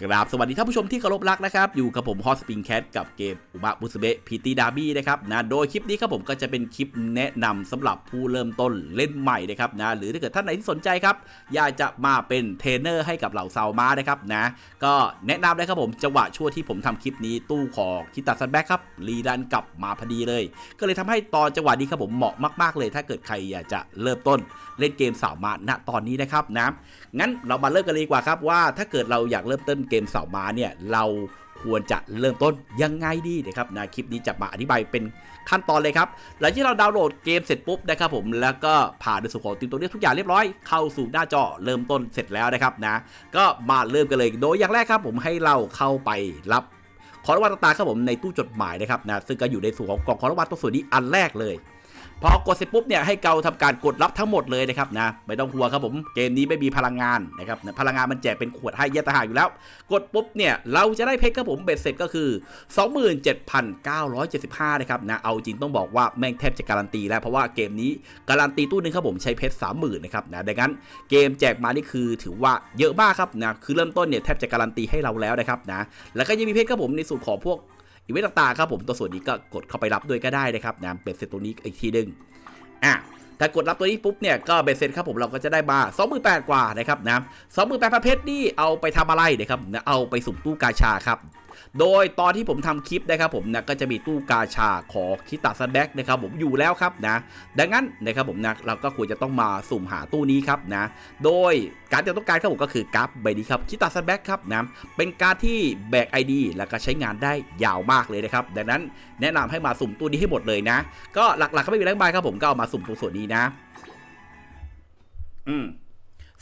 กราบสวัสดีท่านผู้ชมที่เคารพรักนะครับ อยู่กับผมฮอสปิงแคทกับเกมอุบะบุสเบะพีตีดาบี้นะครับนะโดยคลิปนี้ครับผมก็จะเป็นคลิปแนะนำสำหรับผู้เริ่มต้นเล่นใหม่นะครับนะหรือถ้าเกิดท่านไหนที่สนใจครับอยากจะมาเป็นเทรนเนอร์ให้กับเหล่าซาวมานะครับนะก็แนะนำเลยครับผมจังหวะช่วงที่ผมทำคลิปนี้ตู้ของคิตาซันแบ็กครับรีดันกลับมาพอดีเลย ก็เลยทำให้ตอนจังหวะนี้ครับผมเหมาะมาก ๆเลย ถ้าเกิดใครอยากจะเริ่มต้นเล่นเกมสาวมาณตอนนี้นะครับนะงั้นเรามาเริ่มกันเลยดีกว่าครับว่าถ้าเกิดเราอยากเริ่มต้นเกมเสามาเนี่ยเราควรจะเริ่มต้นยังไงดีนะครับนะคลิปนี้จะมาอธิบายเป็นขั้นตอนเลยครับหลังที่เราดาวน์โหลดเกมเสร็จปุ๊บนะครับผมแล้วก็ผ่านในส่วนของติมตัวเรียกทุกอย่างเรียบร้อยเข้าสู่หน้าจอเริ่มต้นเสร็จแล้วนะครับนะก็มาเริ่มกันเลยโดยอย่างแรกครับผมให้เราเข้าไปรับขอรางวัลต่างๆครับผมในตู้จดหมายนะครับนะซึ่งก็อยู่ในส่วนของกล่องของรางวัลตัวส่วนนี้อันแรกเลย พอกดเสร็จปุ๊บเนี่ยให้เกาทำการกดรับทั้งหมดเลยนะครับนะไม่ต้องห่วงครับผมเกมนี้ไม่มีพลังงานนะครับพลังงานมันแจกเป็นขวดให้เยอะต่างหากอยู่แล้ว กดปุ๊บเนี่ยเราจะได้เพชรครับผมเบ็ดเสร็จก็คือ 27,975นะครับนะเอาจริงต้องบอกว่าแม่งแทบจะการันตีแล้วเพราะว่าเกมนี้การันตีตู้นึงครับผมใช้เพชร30,000นะครับนะดังนั้นเกมแจกมานี่คือถือว่าเยอะมากครับนะคือเริ่มต้นเนี่ยแทบจะการันตีให้เราแล้วนะครับนะแล้วก็ยังมีเพชรครับผมในส่วนของพวก อีเวนต์ต่างๆครับผมตัวส่วนนี้ก็กดเข้าไปรับด้วยก็ได้นะครับนะเบ็ดเสร็จตรงนี้อีกทีหนึงอะถ้ากดรับตัวนี้ปุ๊บเนี่ยก็เบ็ดเสร็จครับผมเราก็จะได้มา28,000กว่านะครับนะ28,000ประเภทนี่เอาไปทำอะไรนะครับนะเอาไปสุ่มตู้กาชาครับ โดยตอนที่ผมทำคลิปนะครับผมนะก็จะมีตู้กาชาของคิตาซันแบ็กนะครับผมอยู่แล้วครับนะดังนั้นนะครับผมนะเราก็ควรจะต้องมาสุ่มหาตู้นี้ครับนะโดยการที่ต้องการครับผมก็คือกร์ดใบนี้ครับคิตาซันแบ็กครับนะเป็นการที่แบก ID แล้วก็ใช้งานได้ยาวมากเลยนะครับดังนั้นแนะนำให้มาสุ่มตู้นี้ให้หมดเลยนะ ก็หลักๆก็ไม่มีแรงบายครับผมก็เอามาสุ่มตรงส่วนนี้นะ อืม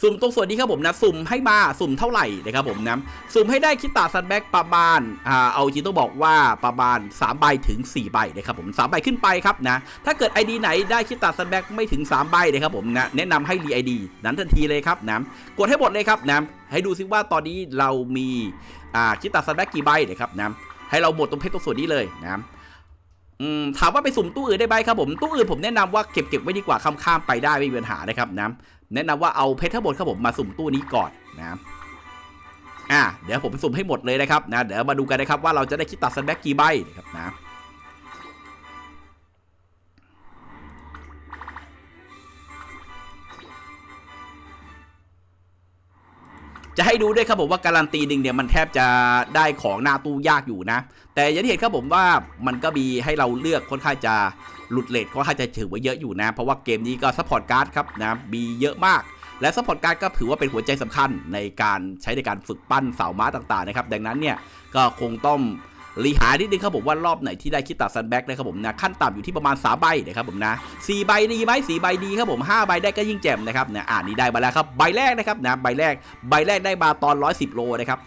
สุ่มตรงส่วนนี้ครับผมนะสุ่มให้มาสุ่มเท่าไหร่นะครับผมนะสุ่มให้ได้คิตาซันแบ็กประมาณอ่าเอาจริงต้องบอกว่าประมาณ3ใบถึง4ใบนะครับผม3ใบขึ้นไปครับนะถ้าเกิด ID ไหนได้คิตาซันแบ็กไม่ถึง3ใบนะครับผมนะแนะนำให้รีไอดีนั้นทันทีเลยครับนะกดให้หมดเลยครับนะให้ดูซิว่าตอนนี้เรามีอ่าคิตาซันแบ็กกี่ใบนะครับนะให้เราหมดตรงเพชรตรงส่วนนี้เลยนะอืมถามว่าไปสุ่มตู้อื่นได้ไหมครับผมตู้อื่นผมแนะนำว่าเก็บเก็บไว้ดีกว่าข้ามๆไปได้ไม่มีปัญหานะครับนะ แนะนำว่าเอาเพชรทั้งหมดครับผมมาสุ่มตู้นี้ก่อนนะอะเดี๋ยวผมสุ่มให้หมดเลยนะครับนะเดี๋ยวมาดูกันนะครับว่าเราจะได้คิดตัดซันแบ็กกี่ใบนะครับนะจะให้ดูด้วยครับผมว่าการันตีหนึ่งเนี่ยมันแทบจะได้ของหน้าตู้ยากอยู่นะ แต่อย่างที่เห็นครับผมว่ามันก็มีให้เราเลือกค่อนข้างจะ หลุดเลทค่อาจะถือว่าเยอะอยู่นะ เพราะว่าเกมนี้ก็ซัพพอร์ตการ์ดครับนะมีเยอะมาก และซัพพอร์ตการ์ดก็ถือว่าเป็นหัวใจสำคัญในการใช้ในการฝึกปั้นเสาม้าต่างๆนะครับดังนั้นเนี่ยก็คงต้องรีหานิดนึงครับผมว่ารอบไหนที่ได้คิดตัดซันแบ็กนะครับผมนะขั้นต่ำอยู่ที่ประมาณ 3 ใบนะครับผมนะสี่ใบดีไหมสี่ใบดีครับผมห้าใบได้ก็ยิ่งแจ่มนะครับนะอ่านี่ได้มาแล้วครับใบแรกนะครับนะใบแรกใบแรกได้มาตอน 110 โลนะครับ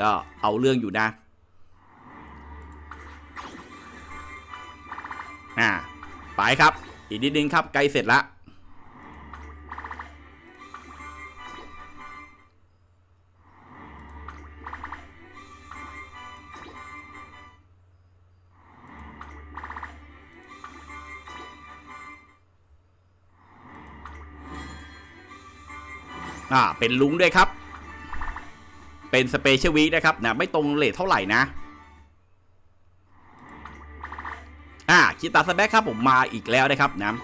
ก็เอาเรื่องอยู่นะ อ่าไปครับ อีกนิดนึงครับใกล้เสร็จละอ่าเป็นลุงด้วยครับ เป็นสเปเชียลวีคนะครับนะไม่ตรงเลทเท่าไหร่นะ อ่าคิตาสแบ็กครับผมมาอีกแล้วนะครับนะ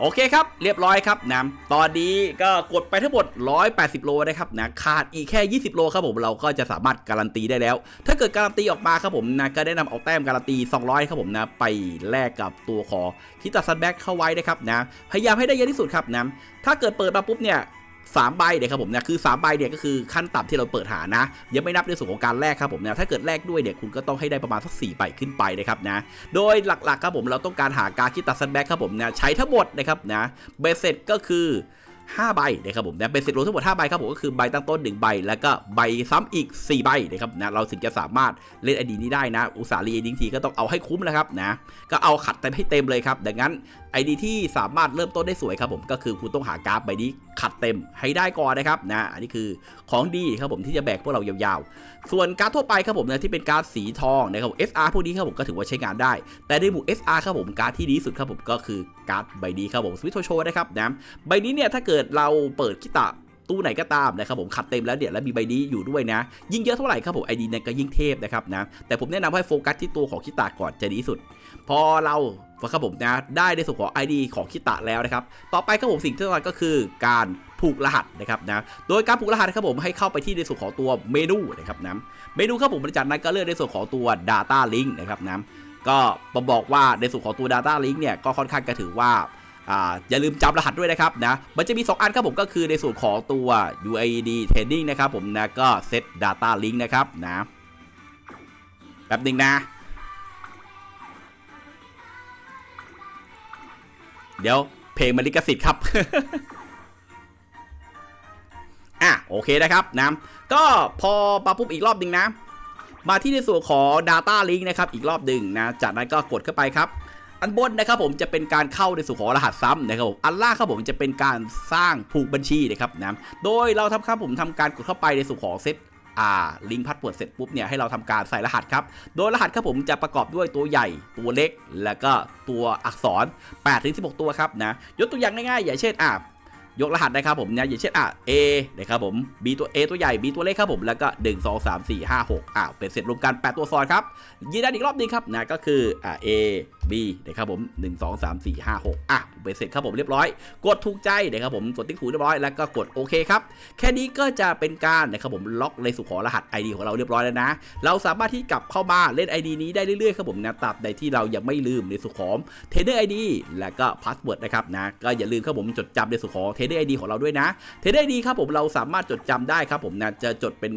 โอเคครับ เรียบร้อยครับนะตอนนี้ก็กดไปทั้งหมด 180 โลนะครับนะขาดอีกแค่ 20 โลครับผมเราก็จะสามารถการันตีได้แล้ว ถ้าเกิดการันตีออกมาครับผมนะก็ได้นำเอาแต้มการันตี 200 ครับผมนะไปแลกกับตัวขอคิตาซันแบ็กเข้าไว้นะครับนะพยายามให้ได้เยอะที่สุดครับนะถ้าเกิดเปิดมาปุ๊บเนี่ย สามใบเนี่ยครับผมเนะคือ3ใบเนี่ยก็คือขั้นต่ำที่เราเปิดหานะ ยังไม่นับในส่วนของการแลกครับผมนะถ้าเกิดแลกด้วยเนี่ยคุณก็ต้องให้ได้ประมาณสัก4ใบขึ้นไปนะครับนะโดยหลักๆครับผมเราต้องการหาการคิดตัดซันแบ็กครับผมนะใช้ทั้งหมดนะครับนะเบสเซ็ตก็คือ5ใบนะครับผมนะเบสเซตรวมทั้งหมด5ใบครับผมก็คือใบตั้งต้น 1 ใบ แล้วก็ใบซ้ำอีก 4 ใบนะครับนะเราถึงจะสามารถเล่นไอดีนี้ได้นะ อุตสาห์รีไอดีทีก็ต้องเอาให้คุ้มนะครับนะก็เอาขัดเต็มให้เต็มเลยครับ ดังนั้นไอดีที่สามารถเริ่มต้นได้สวยครับผมก็คือคุณต้องหาการ์ดใบนี้ ขัดเต็มให้ได้ก่อนนะครับนะอันนี้คือของดีครับผมที่จะแบกพวกเรายาวๆ ส่วนการดทั่วไปครับผมนะที่เป็นการดสีทองนะครับ SR พวกนี้ครับผมก็ถือว่าใช้งานได้ แต่ในหมู่ SR ครับผมการดที่ดีสุดครับผมก็คือการ์ดใบนี้ครับผมสวิตโชโชนะครับนะใบนี้เนี่ยถ้าเกิดเราเปิดคิตะ ตู้ไหนก็ตามนะครับผมขัดเต็มแล้วเนี่ยแล้วมีใบนี้อยู่ด้วยนะ ยิ่งเยอะเท่าไหร่ครับผมไอดีเนี่ยก็ยิ่งเทพนะครับนะแต่ผมแนะนำให้โฟกัสที่ตัวของคิตะก่อนจะดีสุด พอเราครับผมนะได้ในส่วนของ ID ของคิตะแล้วนะครับต่อไปครับผมสิ่งที่สำคัญก็คือการผูกรหัสนะครับนะโดยการผูกรหัสครับผมให้เข้าไปที่ในส่วนของตัวเมนูนะครับนะเมนูครับผมจากนั้นก็เลือกในส่วนของตัว Data Link นะครับนะก็มาบอกว่าในส่วนของตัว Data Link เนี่ยก็ค่อนข้างจะถือว่า อย่าลืมจำรหัสด้วยนะครับนะมันจะมี 2 อันครับผมก็คือในส่วนของตัว UID Training นะครับผมนะก็ Set Data Link นะครับนะแป๊บหนึงนะ เดี๋ยวเพลงมันลิขสิทธิ์ครับอะโอเคนะครับนะก็พอปาปุ๊บอีกรอบหนึ่งนะ มาที่ในส่วนของ Data Link นะครับ อีกรอบหนึ่งนะ จากนั้นก็กดเข้าไปครับ อันบนนะครับผมจะเป็นการเข้าในส่ของรหัสซ้ำนะครับผมอันล่างครับผมจะเป็นการสร้างผูกบัญชีนะครับนะโดยเราทำครับผมทำการกดเข้าไปในส่ของเซตอ่าลิงก์พัดเปิดเสร็จปุ๊บเนี่ยให้เราทำการใส่รหัสครับ โดยรหัสครับผมจะประกอบด้วยตัวใหญ่ตัวเล็ก แล้วก็ตัวอักษร8ถึง16 ตัวครับนะยกตัวอย่างง่ายๆอย่างเช่นอ่า ยกรหัสนะครับผมนะอย่างเช่นอะ A นะครับผม B ตัว A ตัวใหญ่ B ตัวเล็กครับผมแล้วก็ 1 2 3 4 5 6อ่าเป็นเสร็จรวมกัน 8 ตัวซอนครับยืนยันอีกรอบหนึงครับนะก็คืออ่า A B นะครับผม 1 2 3 4 5 6อะเป็นเสร็จครับผมเรียบร้อย กดถูกใจนะครับผมกดติ๊กถูกเรียบร้อยแล้วก็กดโอเคครับแค่นี้ก็จะเป็นการนะครับผมล็อกในสุขอรหัส ID ของเราเรียบร้อยแล้วนะ เราสามารถที่กลับเข้ามาเล่น ID นี้ได้เรื่อยๆครับผมนะตราบใดที่เรายังไม่ลืมในสุขอมเทรดเดอร์ ID และก็พาสเวิร์ดนะครับนะก็อย่าลืมครับผมจดจำในสุขอเทรเดอร์ ID ของเราด้วยนะเทรดเดอร์ ID ครับผมเราสามารถจดจำได้ครับผมนะจะจดเป็น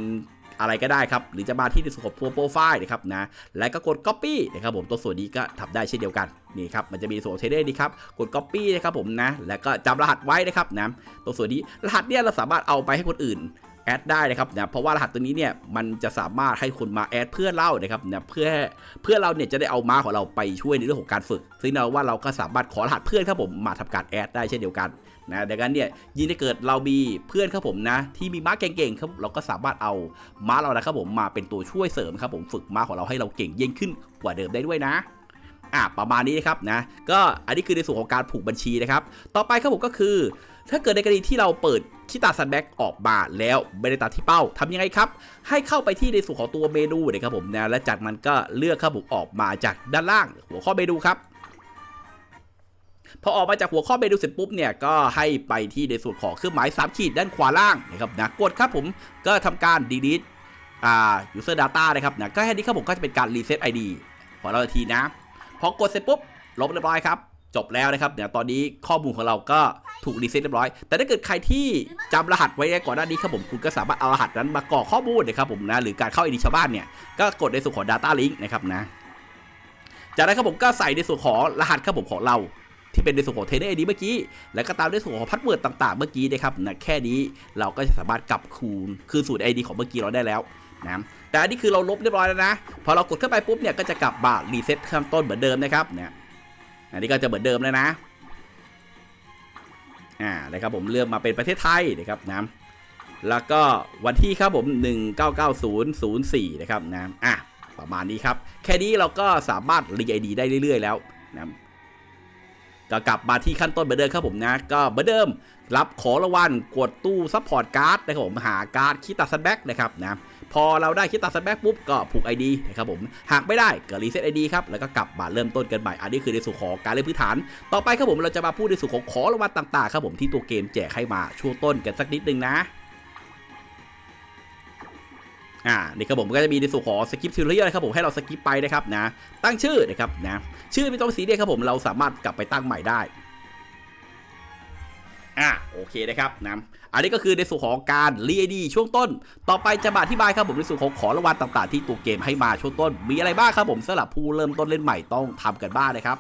อะไรก็ได้ครับ หรือจะมาที่ในส่วนของโปรไฟล์นะครับนะ และก็กด Copy นะครับผมตัวส่วนนี้ก็ทำได้เช่นเดียวกันนี่ครับมันจะมีส่วนเทเดอร์ดีครับกด Copy นะครับผมนะ แล้วก็จำรหัสไว้นะครับนะตัวส่วนนี้รหัสเนี่ยเราสามารถเอาไปให้คนอื่น แอดได้นะครับนะเพราะว่ารหัสตัวนี้เนี่ยมันจะสามารถให้คนมาแอดเพื่อนเรานะครับนะเพื่อเพื่อเราเนี่ยจะได้เอาม้าของเราไปช่วยในเรื่องของการฝึก ซึ่งเราว่าเราก็สามารถขอรหัสเพื่อนครับผมมาทำการแอดได้เช่นเดียวกันนะดังนั้นเนี่ยยิ่งถ้าเกิดเรามีเพื่อนครับผมนะ ที่มีม้าเก่งๆครับเราก็สามารถเอาม้าเรานะครับผมมาเป็นตัวช่วยเสริมครับผมฝึกม้าของเราให้เราเก่งยิ่งขึ้นกว่าเดิมได้ด้วยนะอะประมาณนี้นะครับนะก็อันนี้คือในส่วนของการผูกบัญชีนะครับ ต่อไปครับผมก็คือ ถ้าเกิดในกรณีที่เราเปิดคิตาซันแบ็กออกมาแล้วไม่ได้ตามที่เป้าทำยังไงครับ ให้เข้าไปที่ในส่วนของตัวเมนูนะครับผมนะและจากนั้นก็เลือกครับผมออกมาจากด้านล่าง หัวข้อเมนูครับพอออกมาจากหัวข้อเมนูเสร็จปุ๊บเนี่ยก็ให้ไปที่ในส่วนของเครื่องหมาย3ขีดด้านขวาล่างนะครับนะกดครับผมก็ทำการ delete อ่า user data นะครับนะก็แค่นี้ครับผมก็จะเป็นการ reset ID ของเราทีนะ พอกดเสร็จปุ๊บลบเรียบร้อยครับ จบแล้วนะครับเนี่ยตอนนี้ข้อมูลของเราก็ถูกรีเซ็ตเรียบร้อย แต่ถ้าเกิดใครที่จำรหัสไว้ก่อนหน้านี้ครับผมคุณก็สามารถเอารหัสนั้นมากรอกข้อมูลนะครับผมนะหรือการเข้าไอดีชาวบ้านเนี่ยก็กดในส่วนของ Data Link นะครับนะจากนั้นครับผมก็ใส่ในส่วนของรหัสครับผมของเรา ที่เป็นในส่วนของเทนเนอร์ไอดีเมื่อกี้ แล้วก็ตามด้วยส่วนของพัดเวิร์ดต่างๆ เมื่อกี้นะครับนะแค่นี้เราก็จะสามารถกลับคืนคืนสูตรไอดีของเมื่อกี้เราได้แล้วนะแต่อันนี้คือเราลบเรียบร้อยแล้วนะพอเรากดเข้าไปปุ๊บเนี่ยก็จะกลับมารีเซ็ตข้างต้นเหมือนเดิมนะครับเนี่ย อันนี้ก็จะเหมือนเดิมแล้วนะ อ่านะครับผมเลือกมาเป็นประเทศไทยนะครับนะแล้วก็วันที่ครับผม 199004 นะครับนะอะประมาณนี้ครับ แค่นี้เราก็สามารถรีไอดีได้เรื่อย ๆ แล้วนะก็กลับมาที่ขั้นต้นเหมือนเดิมครับผมนะ ก็เหมือนเดิมรับของรางวัลกดตู้ซัพพอร์ตการ์ดนะครับผมหาการ์ดคิตาซันแบ็กนะครับนะ พอเราได้คิดตาซันแบ็กปุ๊บก็ผูก ID นะครับผม หากไม่ได้ก็รีเซ็ต ID ครับ แล้วก็กลับมาเริ่มต้นกันใหม่ อันนี้คือในส่วนของการเล่นพื้นฐาน ต่อไปครับผมเราจะมาพูดในส่วนของขอรางวัลต่างๆครับผมที่ตัวเกมแจกให้มาช่วงต้นกันสักนิดนึงนะอ่า นี่ครับผมก็จะมีในส่วนของสกิปทิวเรียนะครับผมให้เราสกิปไปนะครับนะ ตั้งชื่อนะครับนะ ชื่อไม่ต้องสีเรียครับผมเราสามารถกลับไปตั้งใหม่ได้ อะโอเคนะครับนะ อันนี้ก็คือในส่วนของการรีไอดีช่วงต้น ต่อไปจะมาอธิบายครับผมในส่วนของของรางวัลต่างๆ ที่ตัวเกมให้มาช่วงต้น มีอะไรบ้างครับผมสำหรับผู้เริ่มต้นเล่นใหม่ต้องทำกันบ้างนะครับ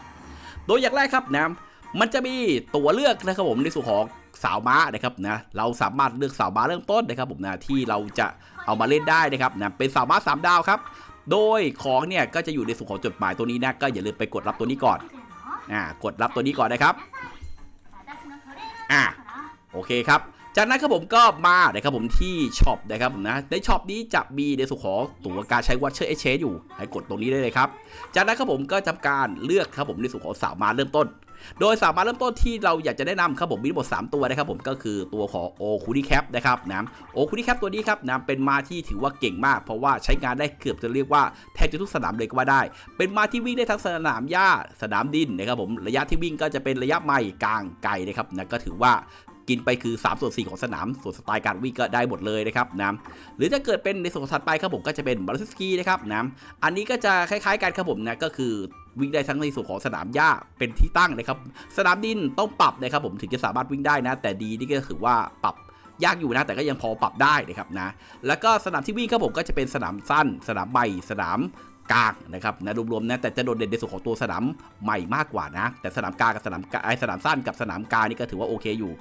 โดยอย่างแรกครับนะมันจะมีตัวเลือกนะครับผมในส่วนของสาวม้านะครับนะเราสามารถเลือกสาวม้าเริ่มต้นนะครับผมนะที่เราจะเอามาเล่นได้นะครับนะเป็นสาวม้าสามดาวครับ โดยของเนี่ยก็จะอยู่ในส่วนของจดหมายตัวนี้นะก็อย่าลืมไปกดรับตัวนี้ก่อนอ่ากดรับตัวนี้ก่อนนะครับอะโอเคครับ จากนั้นครับผมก็มานะครับผมที่ช็อปนะครับผมนะในช็อปนี้จะมีในส่วนของตัวการใช้วัชเชอร์เอชอยู่ ให้กดตรงนี้ได้เลยครับ จากนั้นครับผมก็ทำการเลือกครับผมในส่วนของสามารถเริ่มต้น โดยสามารถเริ่มต้นที่เราอยากจะแนะนำครับผมมีทั้งหมด3ตัวนะครับผมก็คือตัวของโอคูดี้แคปนะครับนะโอคูดี้แคปตัวนี้ครับนะเป็นมาที่ถือว่าเก่งมาก เพราะว่าใช้งานได้เกือบจะเรียกว่าแทบจะทุกสนามเลยก็ว่าได้ เป็นมาที่วิ่งได้ทั้งสนามหญ้าสนามดินนะครับผมระยะที่วิ่งก็จะเป็นระยะไม่กลางไกลนะครับนะก็ถือว่า กินไปคือ3ส่วน4ของสนาม ส่วนสไตล์การวิ่งก็ได้หมดเลยนะครับนะหรือถ้าเกิดเป็นในส่วนถัดไปครับผมก็จะเป็นบาลสกีนะครับนะอันนี้ก็จะคล้ายๆกันครับผมนะก็คือวิ่งได้ทั้งในส่วนของสนามหญ้าเป็นที่ตั้งนะครับ สนามดินต้องปรับนะครับผมถึงจะสามารถวิ่งได้นะ แต่ดีนี่ก็ถือว่าปรับยากอยู่นะแต่ก็ยังพอปรับได้นะครับนะ แล้วก็สนามที่วิ่งครับผมก็จะเป็นสนามสั้น สนามใหม่สนามกลางนะครับนะรวมๆนะแต่จะโดดเด่นในส่วนของตัวสนามใหม่มากกว่านะ แต่สนามกลางกับสนามไอ้สนามสั้นกับสนามกลางนี่ก็ถือว่าโอเคอยู่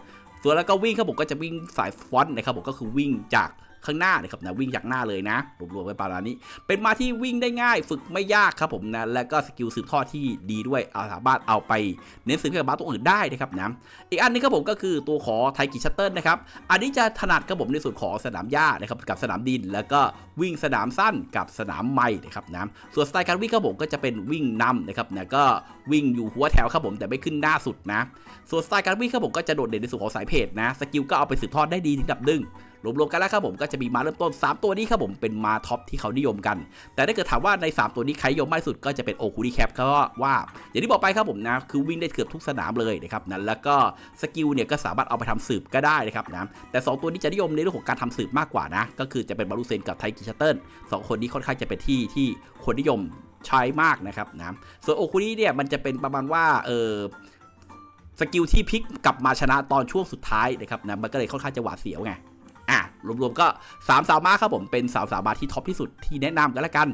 ส่วนแล้วก็วิ่งครับผมก็จะวิ่งสายฟอนต์นะครับผมก็คือวิ่งจาก ข้างหน้านะครับนะวิ่งจากหน้าเลยนะรวมๆไปประมาณนี้ เป็นมาที่วิ่งได้ง่ายฝึกไม่ยากครับผมนะและก็สกิลสืบทอดที่ดีด้วยเอาสามารถเอาไปเน้นสืบกับบ้าตัวอื่นได้นะครับนะอีกอันนึงครับผมก็คือตัวขอไทกิชัตเติลนะครับอันนี้จะถนัดครับผมในส่วนของสนามหญ้านะครับกับสนามดิน แล้วก็วิ่งสนามสั้นกับสนามไม้นะครับนะส่วนสไตล์การวิ่งครับผมก็จะเป็นวิ่งนำนะครับนะก็วิ่งอยู่หัวแถวครับผมแต่ไม่ขึ้นหน้าสุดนะ ส่วนสไตล์การวิ่งครับผมก็จะโดดเด่นในส่วนของสายเพจนะ สกิลก็เอาไปสืบทอดได้ดีถึงดับดึง รวมๆกันแล้วครับผมก็จะมีมาเริ่มต้น 3 ตัวนี้ครับผมเป็นมาท็อปที่เขานิยมกัน แต่ถ้าเกิดถามว่าใน 3 ตัวนี้ใครนิยมมากที่สุดก็จะเป็นโอคูดีแคปก็ว่า อย่างที่บอกไปครับผมนะคือวิ่งได้เกือบทุกสนามเลยนะครับนะแล้วก็สกิลเนี่ยก็สามารถเอาไปทำสืบก็ได้นะครับนะแต่ 2 ตัวนี้จะนิยมในเรื่องของการทำสืบมากกว่านะ ก็คือจะเป็นบารูเซนกับไทกิชัตเติลสองคนนี้ค่อนข้างจะเป็นที่ที่คนนิยมใช้มากนะครับนะส่วนโอคูดีเนี่ยมันจะเป็นประมาณว่าเออสกิลที่พลิกกลับมาชนะตอนช่วงสุดท้ายนะครับนะมันก็เลยค่อนข้างจะหวาดเสียวไง อะรวมๆก็3สาวมาครับผมเป็นสาวสาวมาที่ท็อปที่สุดที่แนะนำกันละกัน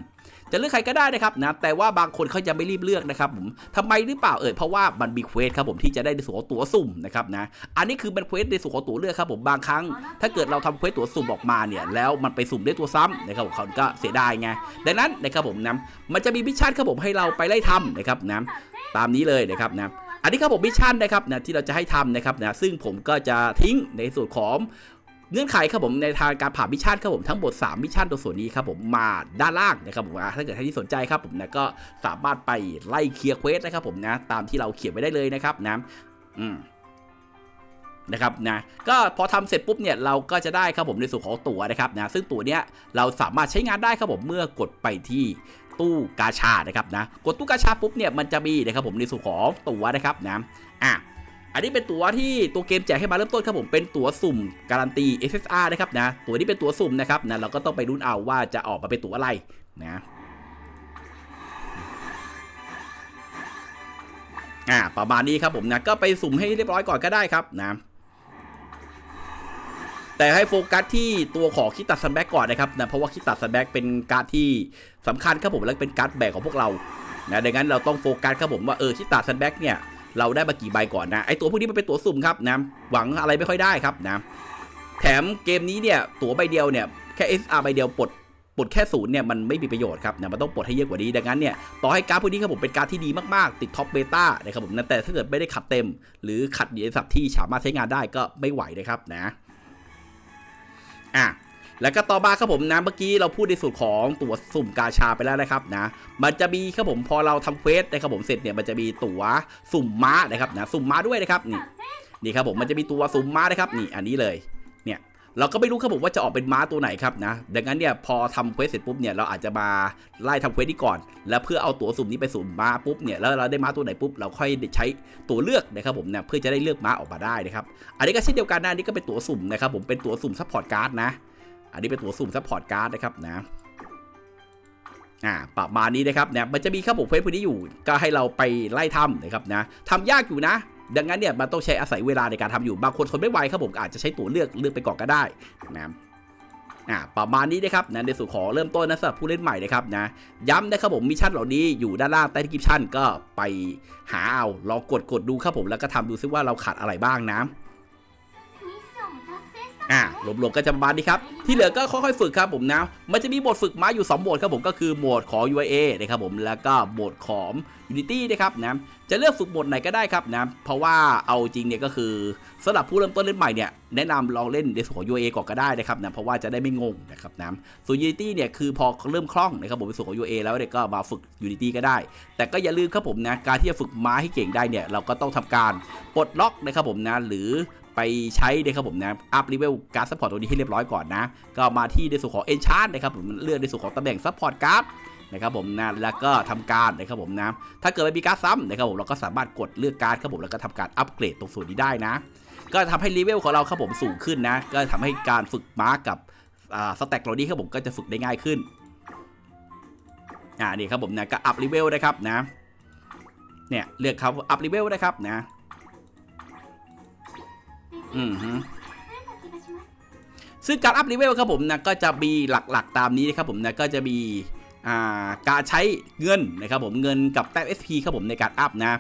จะเลือกใครก็ได้นะครับนะแต่ว่าบางคนเขายังไม่รีบเลือกนะครับผมทำไมหรือเปล่าเอ่ยเพราะว่ามันมีเควสครับผมที่จะได้ในส่วนของตั๋วสุ่มนะครับนะอันนี้คือเป็นเควสในส่วนของตั๋วเลือกครับผมบางครั้ง ถ้าเกิดเราทำเควสตั๋วสุ่มออกมาเนี่ยแล้วมันไปสุ่มได้ตัวซ้ำนะครับผมเขาก็เสียดายไงดังนั้นนะครับผมนะมันจะมีมิชชั่นครับผมให้เราไปไล่ทำนะครับนะตามนี้เลยนะครับนะอันนี้ครับผมมิชชั่นนะครับนะที่เราจะให้ทำนะครับนะซึ่งผมก็จะทิ้งในส่วนของ เงื่อนไขครับผมในทางการผ่านมิชชั่นครับผมทั้งหมด3มิชชั่นตัวส่วนนี้ครับผมมาด้านล่างนะครับผมถ้าเกิดใครที่สนใจครับผมนะก็สามารถไปไล่เคลียร์เควสนะครับผมนะตามที่เราเขียนไว้ได้เลยนะครับนะอืมนะครับนะก็พอทำเสร็จปุ๊บเนี่ยเราก็จะได้ครับผมในส่วนของตั๋วนะครับนะซึ่งตั๋วเนี้ยเราสามารถใช้งานได้ครับผมเมื่อกดไปที่ตู้กาชานะครับนะกดตู้กาชาปุ๊บเนี่ยมันจะมีนะครับผมในส่วนของตั๋วนะครับนะอะ อันนี้เป็นตั๋วที่ตัวเกมแจกให้มาเริ่มต้นครับผมเป็นตั๋วสุ่มการันตี SSR นะครับนะตั๋วนี้เป็นตั๋วสุ่มนะครับนะเราก็ต้องไปรุ่นเอาว่าจะออกมาเป็นตั๋วอะไรนะอ่าประมาณนี้ครับผมนะก็ไปสุ่มให้เรียบร้อยก่อนก็ได้ครับนะแต่ให้โฟกัสที่ตัวของคิดตัดซันแบ็กก่อนนะครับนะเพราะว่าคิดตัดซันแบ็กเป็นการ์ดที่สำคัญครับผมและเป็นการ์ดแบกของพวกเรานะดังนั้นเราต้องโฟกัสครับผมว่าเออคิดตัดซันแบ็กเนี่ย เราได้มากี่ใบก่อนนะไอตัวพวกนี้มันเป็นตัวสุ่มครับนะหวังอะไรไม่ค่อยได้ครับนะแถมเกมนี้เนี่ยตัวใบเดียวเนี่ยแค่ SR ใบเดียวปลดปลดแค่ศูนย์เนี่ยมันไม่มีประโยชน์ครับนะมันต้องปลดให้เยอะกว่านี้ดังนั้นเนี่ยต่อให้การ์ดพวกนี้ครับผมเป็นการ์ดที่ดีมากๆ ติดท็อปเบต้านะครับผมนะแต่ถ้าเกิดไม่ได้ขัดเต็ม หรือขัดอยู่ในสับที่สามารถใช้งานได้ก็ไม่ไหวนะครับนะอะ แล้วก็ต่อมาครับผมนะเมื่อกี้เราพูดในส่วนของตั๋วสุ่มกาชาไปแล้วนะครับนะ มันจะมีครับผมพอเราทำเควสนะครับผมเสร็จเนี่ยมันจะมีตั๋วสุ่มม้านะครับนะสุ่มม้าด้วยนะครับนี่นี่ครับผมมันจะมีตัวสุ่มม้านะครับนี่อันนี้เลยเนี่ยเราก็ไม่รู้ครับผมว่าจะออกเป็นม้าตัวไหนครับนะดังนั้นเนี่ยพอทำเควสเสร็จปุ๊บเนี่ยเราอาจจะมาไล่ทำเควสนี้ก่อน แล้วเพื่อเอาตั๋วสุ่มนี้ไปสุ่มม้าปุ๊บเนี่ยแล้วเราได้ม้าตัวไหนปุ๊บเราค่อยใช้ตัวเลือกนะครับผมเนี่ยเพื่อจะได้เลือกม้าออกมาได้นะครับอันนี้ก็เช่นเดียวกันนะอันนี้ก็เป็นตั๋วสุ่มนะครับผมเป็นตั๋วสุ่มซัพพอร์ตการ์ดนะ อันนี้เป็นตัวสุ่มซัพพอร์ตการ์ดนะครับนะอ่าประมาณนี้นะครับเนี่ยมันจะมีครับผมเฟซพวกนี้อยู่ก็ให้เราไปไล่ทำนะครับนะทำยากอยู่นะ ดังนั้นเนี่ยมันต้องใช้อาศัยเวลาในการทำอยู่บางคนทนไม่ไหวครับผมอาจจะใช้ตัวเลือกเลือกไปก่อนก็ได้นะอ่าประมาณนี้นะครับนะในส่วนของเริ่มต้นนะสำหรับผู้เล่นใหม่นะครับนะย้ำนะครับผมมิชชั่นเหล่านี้อยู่ด้านล่างใต้คลิปชั่นก็ไปหาเอาลองกดกดดูครับผมแล้วก็ทำดูซิว่าเราขาดอะไรบ้างนะ อ่ารวมๆก็จะประมาณนี้ครับ ที่เหลือก็ค่อยๆฝึกครับผมนะ มันจะมีโหมดฝึกม้าอยู่ 2โหมดครับผมก็คือโหมดของ UIA นะครับผมแล้วก็โหมดของ Unity นะครับนะจะเลือกฝึกโหมดไหนก็ได้ครับนะเพราะว่าเอาจริงเนี่ยก็คือสำหรับผู้เริ่มต้นเล่นใหม่เนี่ยแนะนำลองเล่นในส่วนของ UIA ก่อนก็ได้นะครับนะเพราะว่าจะได้ไม่งงนะครับนะส่วน Unity เนี่ยคือพอเริ่มคล่องนะครับผมในส่วนของ UIA แล้วเนี่ยก็มาฝึก Unity ก็ได้ แต่ก็อย่าลืมครับผมนะการที่จะฝึกม้าให้เก่งได้เนี่ยเราก็ต้องทำการปลดล็อกนะครับผมนะหรือ ไปใช้นะครับผมนะอัพเลเวลการ์ดซัพพอร์ตตัวนี้ให้เรียบร้อยก่อนนะ ก็มาที่ในส่วนของ Enchant นะครับผมเลือกในส่วนของตำแหน่งซัพพอร์ตการ์ดนะครับผมนะแล้วก็ทำการนะครับผมนะถ้าเกิดไม่มีการ์ดซ้ำนะครับผมเราก็สามารถกดเลือกการ์ดครับผมแล้วก็ทำการอัปเกรดตรงส่วนนี้ได้นะ ก็ทำให้เลเวลของเราครับผมสูงขึ้นนะ ก็ทำให้การฝึกม้ากับอ่าสแต็กเหล่านี้ครับผมก็จะฝึกได้ง่ายขึ้นอ่านี่ครับผมนะก็อัพเลเวลนะครับนะเนี่ยเลือกครับอัพเลเวลนะครับนะ อืมฮึซึ่งการอัพเลเวลครับผมนะก็จะมีหลักๆตามนี้นะครับผมนะก็จะมีอ่าการใช้เงินนะครับผมเงินกับแต้ม SP ครับผมในการอัพนะ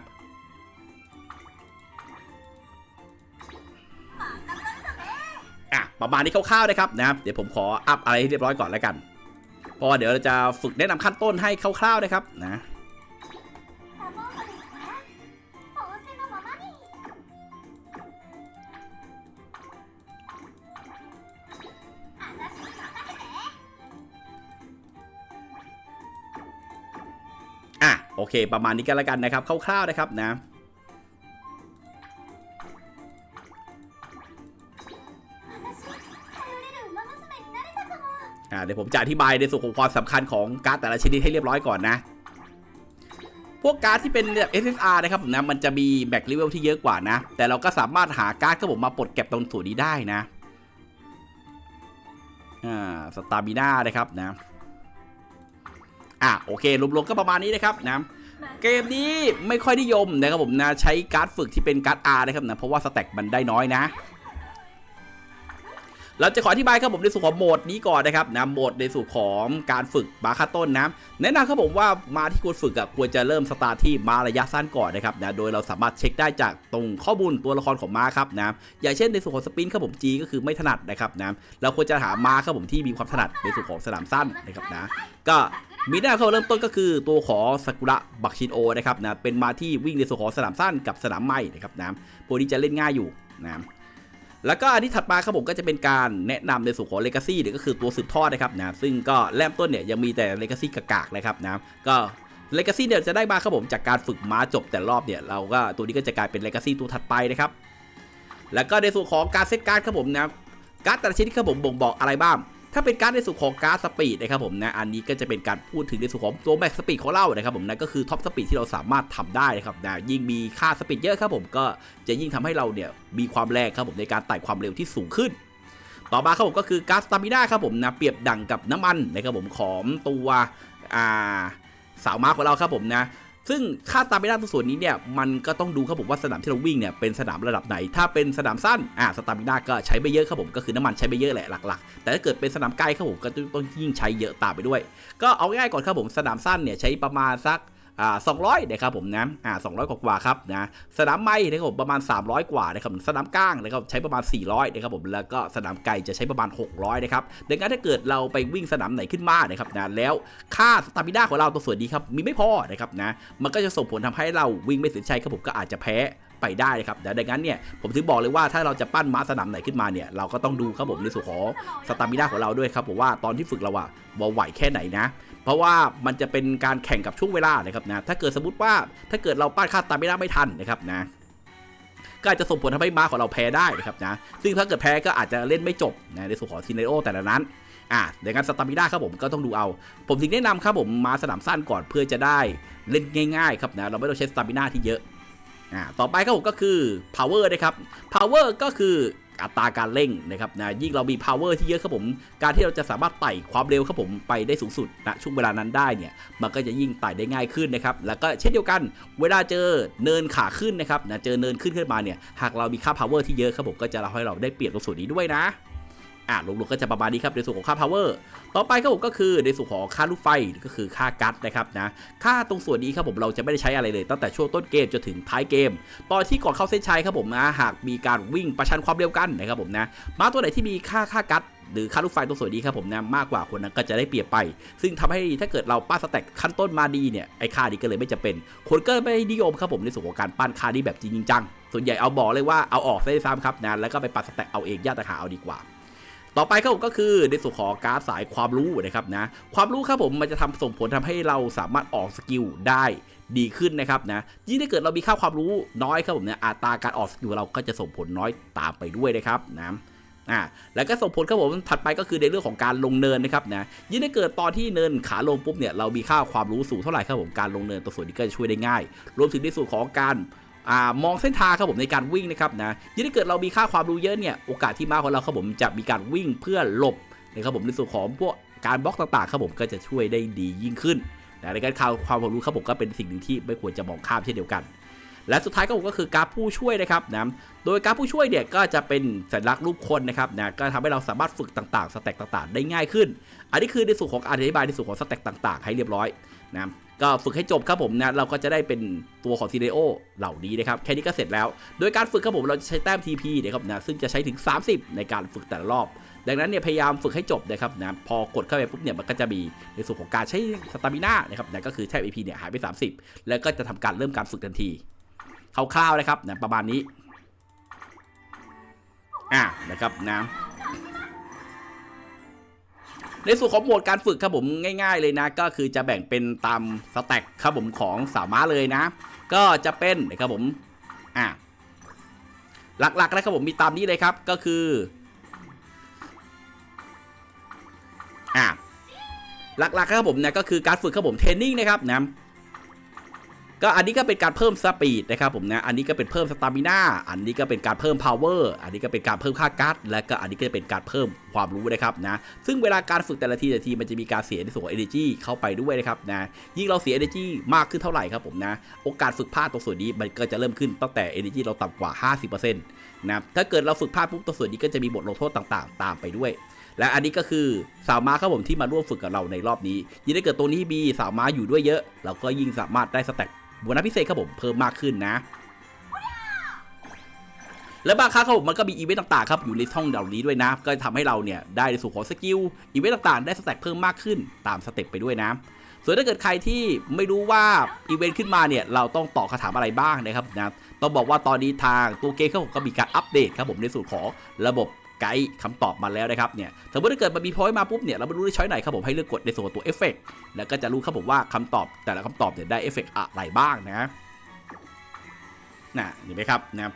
อะประมาณนี้คร่าวๆนะครับนะครับเดี๋ยวผมขออัพอะไรให้เรียบร้อยก่อนแล้วกันเพราะว่าเดี๋ยวเราจะฝึกแนะนำขั้นต้นให้คร่าวๆนะครับนะ โอเค ประมาณนี้กันละกันนะครับคร่าวๆนะครับนะเดี๋ยวผมจะอธิบายในส่วนของความสำคัญของการแต่ละชนิดให้เรียบร้อยก่อนนะ พวกการ์ดที่เป็นแบบ SSR นะครับผมนะ มันจะมีแบ็กเลเวลที่เยอะกว่านะ แต่เราก็สามารถหาการ์ดก็ผมมาปลดเก็บตรงส่วนนี้ได้นะ อ่า สตาบีน่านะครับนะ อะโอเครวมๆก็ประมาณนี้นะครับนะเกมนี้ไม่ค่อยนิยมนะครับผมนะใช้การ์ดฝึกที่เป็นการ์ด R นะครับนะเพราะว่าสแต็กมันได้น้อยนะเราจะขออธิบายครับผมในส่วนของโหมดนี้ก่อนนะครับนะโหมดในส่วนของการฝึกมาขั้นต้นนะแนะนำครับผมว่ามาที่ควรฝึกอะควรจะเริ่มสตาร์ทที่มาระยะสั้นก่อนนะครับนะโดยเราสามารถเช็คได้จากตรงข้อมูลตัวละครของม้าครับนะอย่างเช่นในส่วนของสปินครับผม G ก็คือไม่ถนัดนะครับนะเราควรจะหาม้าครับผมที่มีความถนัดในส่วนของสนามสั้นนะครับนะก็ มีหน้าเข้าเริ่มต้นก็คือตัวของซากุระบักชินโอนะครับนะเป็นมาที่วิ่งในส่วนของสนามสั้นกับสนามไม้นะครับนะพวกนี้จะเล่นง่ายอยู่นะแล้วก็อันที่ถัดมาครับผมก็จะเป็นการแนะนำในส่วนของเลกาซี่หรือก็คือตัวสืบทอดนะครับนะซึ่งก็เริ่มต้นเนี่ยยังมีแต่เลกาซี่กากๆนะครับนะก็เลกาซี่เนี่ยจะได้มาครับผมจากการฝึกม้าจบแต่รอบเนี่ยเราก็ตัวนี้ก็จะกลายเป็นเลกาซี่ตัวถัดไปนะครับแล้วก็ในส่วนของการเซตการ์ดครับผมนะการ์ดแต่ละชนิดครับผมบ่งบอกอะไรบ้าง ถ้าเป็นการในส่วนของการสปีดนะครับผมนะอันนี้ก็จะเป็นการพูดถึงในส่วนของตัวแม็กสปีดของเรานะครับผมนะก็คือท็อปสปีดที่เราสามารถทำได้นะครับนะยิ่งมีค่าสปีดเยอะครับผมก็จะยิ่งทำให้เราเนี่ยมีความแรงครับผมในการไต่ความเร็วที่สูงขึ้นต่อมาครับผมก็คือการสตามิน่าครับผมนะเปรียบดังกับน้ำมันนะครับผมของตัวอ่าสาวม้าของเราครับผมนะ ซึ่งค่าสตามิน่าตัวส่วนนี้เนี่ยมันก็ต้องดูครับผมว่าสนามที่เราวิ่งเนี่ยเป็นสนามระดับไหน ถ้าเป็นสนามสั้นอ่าสตามิน่าก็ใช้ไปเยอะครับผมก็คือน้ำมันใช้ไปเยอะแหละหลักๆ แต่ถ้าเกิดเป็นสนามไกลครับผมก็ต้องยิ่งใช้เยอะตามไปด้วย ก็เอาง่ายก่อนครับผมสนามสั้นเนี่ยใช้ประมาณสัก อ่า200นะครับผมนะอ่า200กว่าครับนะสนามไม้นะครับผมประมาณ 300 กว่านะครับสนามก้างนะครับใช้ประมาณ 400นะครับผมแล้วก็สนามไกลจะใช้ประมาณ 600นะครับดังนั้นถ้าเกิดเราไปวิ่งสนามไหนขึ้นมานะครับนะแล้วค่าสตามิน่าของเราตัวส่วนนี้ครับมีไม่พอนะครับนะมันก็จะส่งผลทำให้เราวิ่งไม่ถึงชัยครับผมก็อาจจะแพ้ไปได้นะครับดังนั้นเนี่ยผมถึงบอกเลยว่าถ้าเราจะปั้นม้าสนามไหนขึ้นมาเนี่ยเราก็ต้องดูครับผมในส่วนของสตามิน่าของเราด้วยครับผมว่าตอนที่ฝึกเราอะบอไหวแค่ไหนนะ เพราะว่ามันจะเป็นการแข่งกับช่วงเวลานะครับนะถ้าเกิดสมมติว่าถ้าเกิดเราป้านค่าตามิน่าไม่ทันนะครับนะก็อาจจะส่งผลทำให้ม้าของเราแพ้ได้นะครับนะซึ่งถ้าเกิดแพ้ก็อาจจะเล่นไม่จบนะในส่วนของซีเนโอแต่ละนั้นอะดังนั้นสตามิน่าครับผมก็ต้องดูเอา ผมถึงแนะนำครับผมมาสนามสั้นก่อนเพื่อจะได้เล่นง่ายๆครับนะเราไม่ต้องใช้สตามิน่าที่เยอะอ่าต่อไปครับผมก็คือ power นะครับ power ก็คือ อัตราการเร่งนะครับนะยิ่งเรามี power ที่เยอะครับผม การที่เราจะสามารถไต่ความเร็วครับผมไปได้สูงสุดณช่วงเวลานั้นได้เนี่ยมันก็จะยิ่งไต่ได้ง่ายขึ้นนะครับแล้วก็เช่นเดียวกัน เวลาเจอเนินขาขึ้นนะครับนะเจอเนินขึ้นขึ้นมาเนี่ยหากเรามีค่า power ที่เยอะครับผมก็จะทำให้เราได้เปรียบตรงส่วนนี้ด้วยนะ อ่ารวมๆก็จะประมาณนี้ครับในส่วนของค่า power ต่อไปครับผมก็คือในส่วนของค่าลูกไฟก็คือค่ากัดนะครับนะค่าตรงส่วนนี้ครับผมเราจะไม่ได้ใช้อะไรเลย ตั้งแต่ช่วงต้นเกมจนถึงท้ายเกม ตอนที่ก่อนเข้าเส้นชัยครับผมนะหากมีการวิ่งประชันความเร็วกันนะครับผมนะมาตัวไหนที่มีค่าค่ากัดหรือค่าลูกไฟตรงส่วนนี้ครับผมนะมากกว่าคนนั้นก็จะได้เปรียบไป ซึ่งทำให้ถ้าเกิดเราปั้นสแต็กขั้นต้นมาดีเนี่ยไอ้ค่านี้ก็เลยไม่จะเป็น คนก็ไม่นิยมครับผมในส่วนของการปั้นค่านี้แบบจริงจังส่วนใหญ่เอาบอกเลยว่าเอาออกซะด้วยซ้ำครับนะแล้วก็ไปปั้นสแต็กเอาเองญาติหาเอาดีกว่า ต่อไปครับผมก็คือในส่วนของการสายความรู้นะครับนะความรู้ครับผมมันจะทำส่งผลทำให้เราสามารถออกสกิลได้ดีขึ้นนะครับนะยิ่งถ้าเกิดเรามีค่าความรู้น้อยครับผมเนี่ยอัตราการออกสกิลเราก็จะส่งผลน้อยตามไปด้วยนะครับนะอ่าแล้วก็ส่งผลครับผมถัดไปก็คือในเรื่องของการลงเนินนะครับนะยิ่งถ้าเกิดตอนที่เนินขาลงปุ๊บเนี่ยเรามีค่าความรู้สูงเท่าไหร่ครับผมการลงเนินตัวส่วนนี้ก็จะช่วยได้ง่าย รวมถึงในส่วนของการ มองเส้นทางครับผมในการวิ่งนะครับนะยิ่งถ้าเกิดเรามีค่าความรู้เยอะเนี่ยโอกาสที่มากของเราครับผมจะมีการวิ่งเพื่อหลบนะครับผมในส่วนของพวกการบล็อกต่างๆครับผมก็จะช่วยได้ดียิ่งขึ้นนะในการข่าวความรู้ครับผมก็เป็นสิ่งหนึ่งที่ไม่ควรจะมองข้ามเช่นเดียวกัน และสุดท้ายก็ผมก็คือการผู้ช่วยนะครับนะโดยการผู้ช่วยเนี่ยก็จะเป็นสัญลักษณ์รูปคนนะครับนะก็ทำให้เราสามารถฝึกต่างๆสเต็กต่างๆ ได้ง่ายขึ้น อันนี้คือในส่วนของอธิบายในส่วนของสเต็กต่าง ๆ ให้เรียบร้อยนะ ก็ฝึกให้จบครับผมนะเราก็จะได้เป็นตัวของซีเนโอเหล่านี้นะครับแค่นี้ก็เสร็จแล้ว โดยการฝึกครับผมเราจะใช้แต้ม TP นะครับนะซึ่งจะใช้ถึง 30 ในการฝึกแต่ละรอบ ดังนั้นเนี่ยพยายามฝึกให้จบนะครับนะพอกดเข้าไปปุ๊บเนี่ยมันก็จะมีในส่วนของการใช้สตามิน่านะครับนะก็คือแต้ม AP เนี่ยหายไป 30 แล้วก็จะทำการเริ่มการฝึกทันทีคร่าวๆนะครับนะประมาณนี้อะนะครับนะ ในส่วนของโหมดการฝึกครับผมง่ายๆเลยนะ ก็คือจะแบ่งเป็นตามสแต็กครับผมของสามารถเลยนะ ก็จะเป็นนะครับผมอะหลักๆนะครับผมมีตามนี้เลยครับก็คืออะหลักๆครับผมเนี่ยก็คือการฝึกครับผมเทรนนิ่งนะครับนะ ก็อันนี้ก็เป็นการเพิ่มสปีดนะครับผมนะอันนี้ก็เป็นเพิ่มสตามิน่าอันนี้ก็เป็นการเพิ่มพาวเวอร์อันนี้ก็เป็นการเพิ่มค่าการ์ดและก็อันนี้ก็จะเป็นการเพิ่มความรู้นะครับนะซึ่งเวลาการฝึกแต่ละทีแต่ละทีมันจะมีการเสียในส่วนของ energy เข้าไปด้วยนะครับนะยิ่งเราเสีย energy มากขึ้นเท่าไหร่ครับผมนะโอกาสฝึกพลาดตรงส่วนนี้มันก็จะเริ่มขึ้นตั้งแต่ energy เราต่ำกว่า 50%นะถ้าเกิดเราฝึกพลาดปุ๊บตรงส่วนนี้ก็จะมีบทลงโทษต่างๆ ตามไปด้วยและอันนี้ก็คือสาวม้าครับผมที่มาร่วมฝึกกับเราในรอบนี้ ยิ่งถ้เกิดตัวนี้มีสาวม้าอยู่ด้วยเยอะ เราก็ยิ่งสามารถได้สแต็ก โบนัสพิเศษครับผมเพิ่มมากขึ้นนะ และบางครั้งครับผมมันก็มีอีเวนต์ต่างๆครับอยู่ในช่องเหล่านี้ด้วยนะ ก็ทำให้เราเนี่ยได้ในส่วนของสกิลอีเวนต์ต่างๆ ได้สแต็กเพิ่มมากขึ้นตามสเต็ปไปด้วยนะส่วนถ้าเกิดใครที่ไม่รู้ว่าอีเวนต์ขึ้นมาเนี่ยเราต้องตอบคำถามอะไรบ้างนะครับนะต้องบอกว่าตอนนี้ทางตัวเกมครับผมก็มีการอัปเดตครับผมในส่วนของระบบ ไกด์คำตอบมาแล้วนะครับเนี่ยสมมติถ้าเกิดมันมีพอยต์มาปุ๊บเนี่ยเราไม่รู้ได้ช้อยไหนครับผมให้เลือกกดในส่วนของตัวเอฟเฟกแล้วก็จะรู้ครับผมว่าคำตอบแต่ละคำตอบเนี่ยได้เอฟเฟกอะไรบ้างนะน่ะเห็นไหมครับนะครับ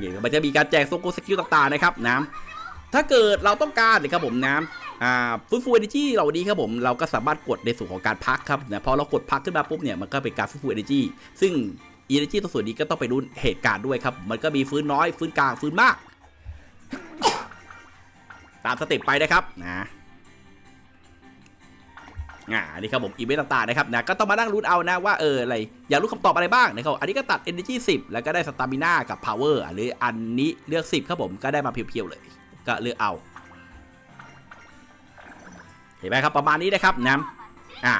นี่มันจะมีการแจกโซโกสกิลต่างๆนะครับนะถ้าเกิดเราต้องการนะครับผมนะฟื้นฟูเอเนจีเหล่านี้ครับผมเราก็สามารถกดในส่วนของการพักครับนะพอเรากดพักขึ้นมาปุ๊บเนี่ยมันก็เป็นการฟื้นฟูเอเนจีซึ่ง อเนจีตัวส่วนนี้ก็ต้องไปดูเหตุการณ์ด้วยครับ มันก็มีฟื้นน้อย ฟื้นกลาง ฟื้นมาก ตามสเต็ปไปนะครับนะอ่านนี้ครับผมอีเวนต์ต่างๆนะครับนะก็ต้องมานั่งรุ้นเอานะว่าเอออะไรอยากรู้คำตอบอะไรบ้างนะครับอันนี้ก็ตัด Energy 10 แล้วก็ได้สตามิน่ากับ Power อะหรืออันนี้เลือก 10 ครับผมก็ได้มาเพียวๆเลย ก็เลือกเอา เห็นไหมครับประมาณนี้นะครับนะอ่า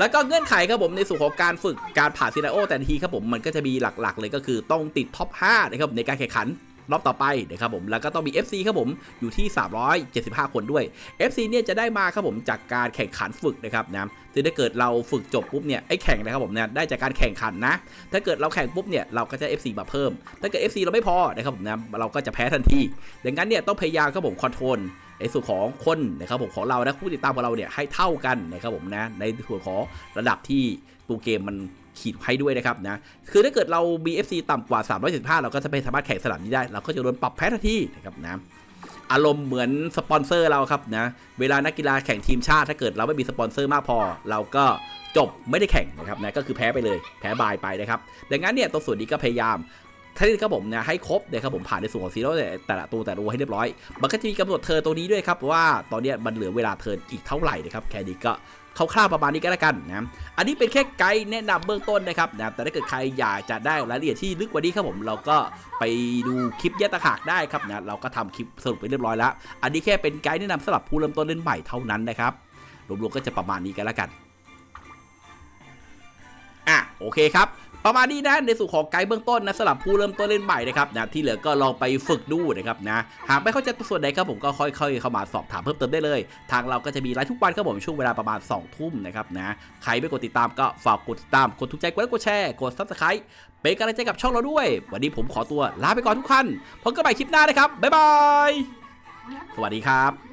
แล้วก็เงื่อนไขครับผมในส่วนของการฝึกการผ่านซีนาโอแต่ทีครับผมมันก็จะมีหลักๆ เลยก็คือต้องติดท็อป5นะครับในการแข่งขันรอบต่อไปนะครับผมแล้วก็ต้องมี FC ครับผมอยู่ที่ 375 คนด้วย FC เนี่ยจะได้มาครับผมจากการแข่งขันฝึกนะครับนะคือถ้าเกิดเราฝึกจบปุ๊บเนี่ยไอ้แข่งนะครับผมเนี่ยได้จากการแข่งขันนะ ถ้าเกิดเราแข่งปุ๊บเนี่ยเราก็จะ FC มาเพิ่ม ถ้าเกิด FC เราไม่พอนะครับผมนะเราก็จะแพ้ทันทีดังนั้นเนี่ยต้องพยายามครับผมคอนโทรล ในส่วนของคนนะครับผมของเรานะผู้ติดตามของเราเนี่ยให้เท่ากันนะครับผมนะในส่วนของระดับที่ตัวเกมมันขีดให้ด้วยนะครับนะ คือถ้าเกิดเรามี FC ต่ำกว่า315เราก็จะไม่สามารถแข่งสนามนี้ได้ เราก็จะโดนปรับแพ้ทันทีนะครับนะ อารมณ์เหมือนสปอนเซอร์เราครับนะ เวลานักกีฬาแข่งทีมชาติ ถ้าเกิดเราไม่มีสปอนเซอร์มากพอ เราก็จบไม่ได้แข่งนะครับนะ ก็คือแพ้ไปเลย แพ้บายไปนะครับ ดังนั้นเนี่ยตัวส่วนนี้ก็พยายาม ถ้าที่ครับผมเนี่ยให้ครบเนี่ยครับผมผ่านในส่วนของซีโร่แต่ละตัวแต่ละตัวให้เรียบร้อย มันก็จะมีกำหนดเทิร์นตัวนี้ด้วยครับว่าตอนนี้มันเหลือเวลาเทิร์นอีกเท่าไหร่นะครับแค่นี้ก็คร่าวๆประมาณนี้ก็แล้วกันนะอันนี้เป็นแค่ไกด์แนะนำเบื้องต้นนะครับนะแต่ถ้าเกิดใครอยากจะได้รายละเอียดที่ลึกกว่านี้ครับผมเราก็ไปดูคลิปแยกตะขากได้ครับนะเราก็ทำคลิปสรุปไปเรียบร้อยแล้ว อันนี้แค่เป็นไกด์แนะนำสำหรับผู้เริ่มต้นเล่นใหม่เท่านั้นนะครับรวมๆก็จะประมาณนี้กันแล้วกันอะโอเคครับ ประมาณนี้นะในส่วนของไกด์เบื้องต้นนะสำหรับผู้เริ่มต้นเล่นใหม่นะครับนะที่เหลือก็ลองไปฝึกดูนะครับนะหากไม่เข้าใจตัวส่วนใดครับผมก็ค่อยๆเข้ามาสอบถามเพิ่มเติมได้เลย ทางเราก็จะมีไลฟ์ทุกวันครับผมช่วงเวลาประมาณ2ทุ่มนะครับนะใครไม่กดติดตามก็ฝากกดติดตามกดถูกใจกดไลค์กดแชร์กดซับสไครต์เป็นกำลังใจกับช่องเราด้วย วันนี้ผมขอตัวลาไปก่อนทุกท่านพบกันใหม่คลิปหน้านะครับบ๊ายบายสวัสดีครับ